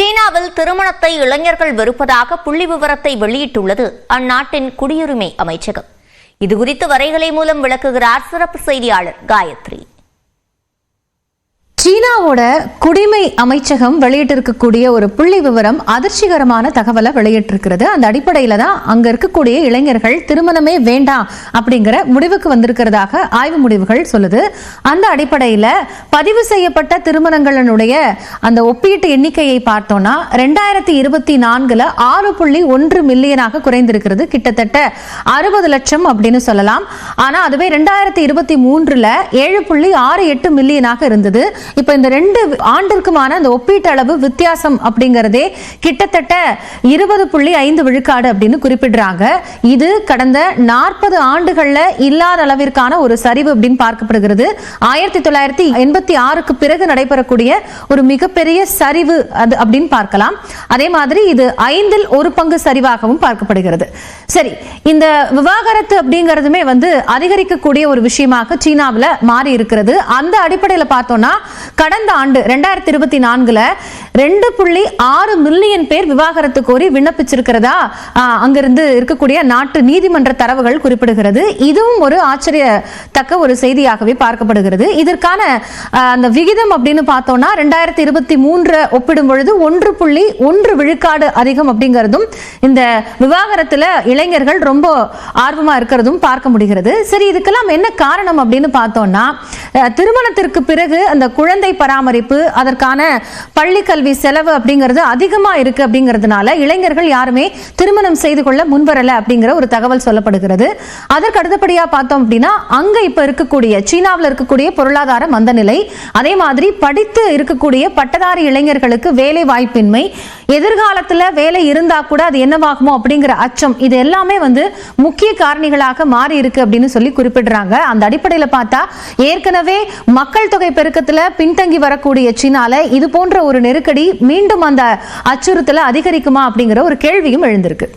சீனாவில் திருமணத்தை இளைஞர்கள் வெறுப்பதாக புள்ளி விவரத்தை வெளியிட்டுள்ளது அந்நாட்டின் குடியுரிமை அமைச்சகம். இதுகுறித்து வரைகலை மூலம் விளக்குகிறார் சிறப்பு செய்தியாளர் காயத்ரி. சீனாவோட குடிமை அமைச்சகம் வெளியிட்டிருக்கக்கூடிய ஒரு புள்ளி விவரம் அதிர்ச்சிகரமான தகவலை வெளியிட்டிருக்கிறது. அந்த அடிப்படையில தான் அங்க இருக்கக்கூடிய இளைஞர்கள் திருமணமே வேண்டாம் அப்படிங்கிற முடிவுக்கு வந்திருக்கிறதாக ஆய்வு முடிவுகள் சொல்லுது. அந்த அடிப்படையில பதிவு செய்யப்பட்ட திருமணங்களினுடைய அந்த ஒப்பீட்டு எண்ணிக்கையை பார்த்தோம்னா ரெண்டாயிரத்தி இருபத்தி நான்குல ஆறு புள்ளி ஒன்று மில்லியனாக குறைந்திருக்கிறது. கிட்டத்தட்ட அறுபது லட்சம் அப்படின்னு சொல்லலாம். ஆனா அதுவே ரெண்டாயிரத்தி இருபத்தி மூன்றுல ஏழு புள்ளி ஆறு எட்டு மில்லியனாக இருந்தது. இப்ப இந்த ரெண்டு ஆண்டிற்குமான அந்த ஒப்பீட்டளவு வித்தியாசம் அப்படிங்கிறதே கிட்டத்தட்ட இருபது புள்ளி ஐந்து விழுக்காடு அப்படின்னு குறிப்பிடுறாங்க. இது கடந்த நாற்பது ஆண்டுகள்ல இல்லாத அளவிற்கான ஒரு சரிவு அப்படின்னு பார்க்கப்படுகிறது. ஆயிரத்தி தொள்ளாயிரத்தி எண்பத்தி ஆறுக்கு பிறகு நடைபெறக்கூடிய ஒரு மிகப்பெரிய சரிவு அது அப்படின்னு பார்க்கலாம். அதே மாதிரி இது ஐந்தில் ஒரு பங்கு சரிவாகவும் பார்க்கப்படுகிறது. சரி இந்த விவாகரத்து அப்படிங்கிறதுமே வந்து அதிகரிக்கக்கூடிய ஒரு விஷயமாக சீனாவில் மாறி இருக்கிறது அந்த அடிப்படையில் பார்த்தோம்னா கடந்த ஆண்டு ரெண்டாயிரத்தி இருபத்தி நான்குல ரெண்டு புள்ளி ஆறு மில்லியன் பேர் விவாகரத்து கோரி விண்ணப்பிச்சிருக்கிறதா? அங்கிருந்து இருக்கக்கூடிய நாட்டு நீதிமன்ற தரவுகள் குறிப்பிடுகிறது. இதுவும் ஒரு ஆச்சரியத்தக்க ஒரு செய்தியாகவே பார்க்கப்படுகிறது. இதற்கான அந்த விகிதம் அப்படின்னு பார்த்தோம்னா ரெண்டாயிரத்தி இருபத்தி மூன்று ஒப்பிடும் பொழுது ஒன்று புள்ளி ஒன்று விழுக்காடு அதிகம் அப்படிங்கிறதும் இந்த விவாகரத்துல இளைஞர்கள் ரொம்ப ஆர்வமா இருக்கிறதும் பார்க்க முடிகிறது. சரி இதுக்கெல்லாம் என்ன காரணம் அப்படின்னு பார்த்தோம்னா திருமணத்திற்கு பிறகு அந்த குழந்தை பராமரிப்பு அதற்கான பள்ளிக்கல் கல்வி செலவு அப்படிங்கிறது அதிகமா இருக்கு அப்படிங்கிறதுனால இளைஞர்கள் யாருமே திருமணம் செய்து கொள்ள முன்வரல அப்படிங்கிற ஒரு தகவல் சொல்லப்படுகிறது. அதற்கு அடுத்தபடியா பார்த்தோம் அப்படின்னா அங்க இப்ப இருக்கக்கூடிய சீனாவில் இருக்கக்கூடிய பொருளாதார மந்தநிலை அதே மாதிரி படித்து இருக்கக்கூடிய பட்டதாரி இளைஞர்களுக்கு வேலை வாய்ப்பின்மை எதிர்காலத்துல வேலை இருந்தா கூட அது என்னவாகுமோ அப்படிங்கிற அச்சம் இது எல்லாமே வந்து முக்கிய காரணிகளாக மாறி இருக்கு அப்படின்னு சொல்லி குறிப்பிடுறாங்க. அந்த அடிப்படையில பார்த்தா ஏற்கனவே மக்கள் தொகை பெருக்கத்துல பின்தங்கி வரக்கூடிய சீனால இது போன்ற ஒரு நெருக்க நெருக்கடி மீண்டும் அந்த அச்சுறுத்தலை அதிகரிக்குமா அப்படிங்கிற ஒரு கேள்வியும் எழுந்திருக்கு.